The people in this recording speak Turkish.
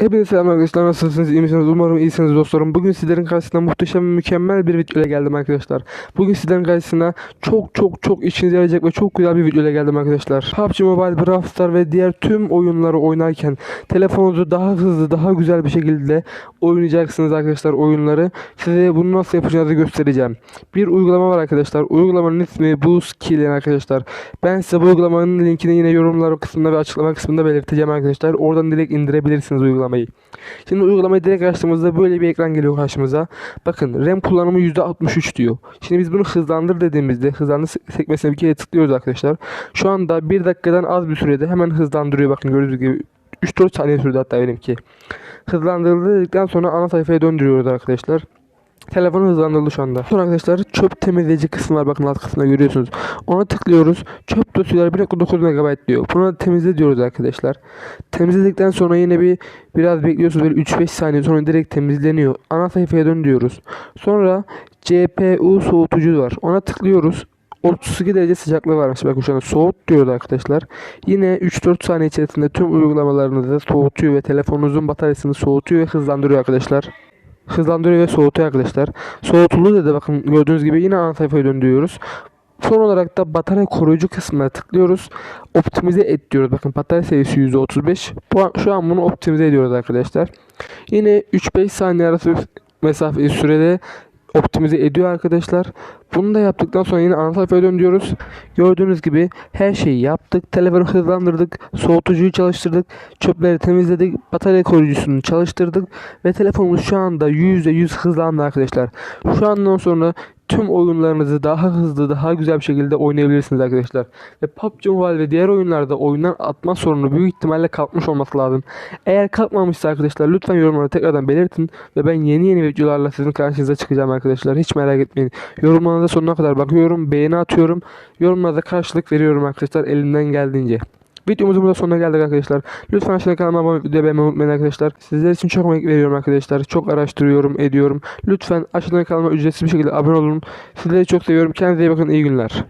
Hepinize selam arkadaşlar nasılsınız iyi misiniz? Umarım iyisiniz dostlarım. Bugün sizlerin karşısına muhteşem mükemmel bir video ile geldim arkadaşlar. Bugün sizlerin karşısına çok çok çok işinize yarayacak ve çok güzel bir video ile geldim arkadaşlar. PUBG Mobile Brawl Stars ve diğer tüm oyunları oynarken telefonunuzu daha hızlı daha güzel bir şekilde oynayacaksınız arkadaşlar oyunları. Size bunu nasıl yapacağınızı göstereceğim. Bir uygulama var arkadaşlar. Uygulamanın ismi Booskill arkadaşlar. Ben size bu uygulamanın linkini yine yorumlar kısmında ve açıklama kısmında belirteceğim arkadaşlar. Oradan direkt indirebilirsiniz uygulamayı Şimdi uygulamayı direkt açtığımızda böyle bir ekran geliyor karşımıza. Bakın RAM kullanımı %63 diyor. Şimdi biz bunu hızlandır dediğimizde hızlandır sekmesine bir kere tıklıyoruz arkadaşlar. Şu anda 1 dakikadan az bir sürede hemen hızlandırıyor. Bakın gördüğünüz gibi 3-4 saniye sürdü hatta benimki. Hızlandırıldı dedikten sonra ana sayfaya döndürüyoruz arkadaşlar. Telefonu hızlandırıldı şu anda. Sonra arkadaşlar çöp temizleyici kısmı var bakın alt kısmında görüyorsunuz. Ona tıklıyoruz. Çöp dosyaları 1.9 MB diyor. Bunu da temizle diyoruz arkadaşlar. Temizledikten sonra yine bir biraz bekliyorsunuz böyle 3-5 saniye sonra direkt temizleniyor. Ana sayfaya dön diyoruz. Sonra CPU soğutucu var. Ona tıklıyoruz. 32 derece sıcaklığı varmış. Bakın şu an soğut diyoruz arkadaşlar. Yine 3-4 saniye içerisinde tüm uygulamalarınızı soğutuyor ve telefonunuzun bataryasını soğutuyor ve hızlandırıyor arkadaşlar hızlandırıyor ve soğutuyor arkadaşlar. Soğutuldu dedi bakın gördüğünüz gibi yine ana sayfaya döndürüyoruz. Son olarak da batarya koruyucu kısmına tıklıyoruz. Optimize et diyoruz. Bakın batarya seviyesi %35. Bu an, şu an bunu optimize ediyoruz arkadaşlar. Yine 3-5 saniye arası mesafe sürede optimize ediyor arkadaşlar. Bunu da yaptıktan sonra yine ana sayfaya dönüyoruz. Gördüğünüz gibi her şeyi yaptık. Telefonu hızlandırdık. Soğutucuyu çalıştırdık. Çöpleri temizledik. Batarya koruyucusunu çalıştırdık. Ve telefonumuz şu anda %100 hızlandı arkadaşlar. Şu andan sonra tüm oyunlarınızı daha hızlı, daha güzel bir şekilde oynayabilirsiniz arkadaşlar. Ve PUBG Mobile ve diğer oyunlarda oyundan atma sorunu büyük ihtimalle kalkmış olması lazım. Eğer kalkmamışsa arkadaşlar lütfen yorumlara tekrardan belirtin ve ben yeni yeni videolarla sizin karşınıza çıkacağım arkadaşlar. Hiç merak etmeyin. Yorumlarınıza sonuna kadar bakıyorum, beğeni atıyorum. Yorumlarda karşılık veriyorum arkadaşlar elimden geldiğince. Videomuzun burada sonuna geldik arkadaşlar. Lütfen aşağıda kanalıma abone olup videoyu beğenmeyi unutmayın arkadaşlar. Sizler için çok emek veriyorum arkadaşlar. Çok araştırıyorum, ediyorum. Lütfen aşağıdan kanalıma ücretsiz bir şekilde abone olun. Sizleri çok seviyorum. Kendinize iyi bakın. İyi günler.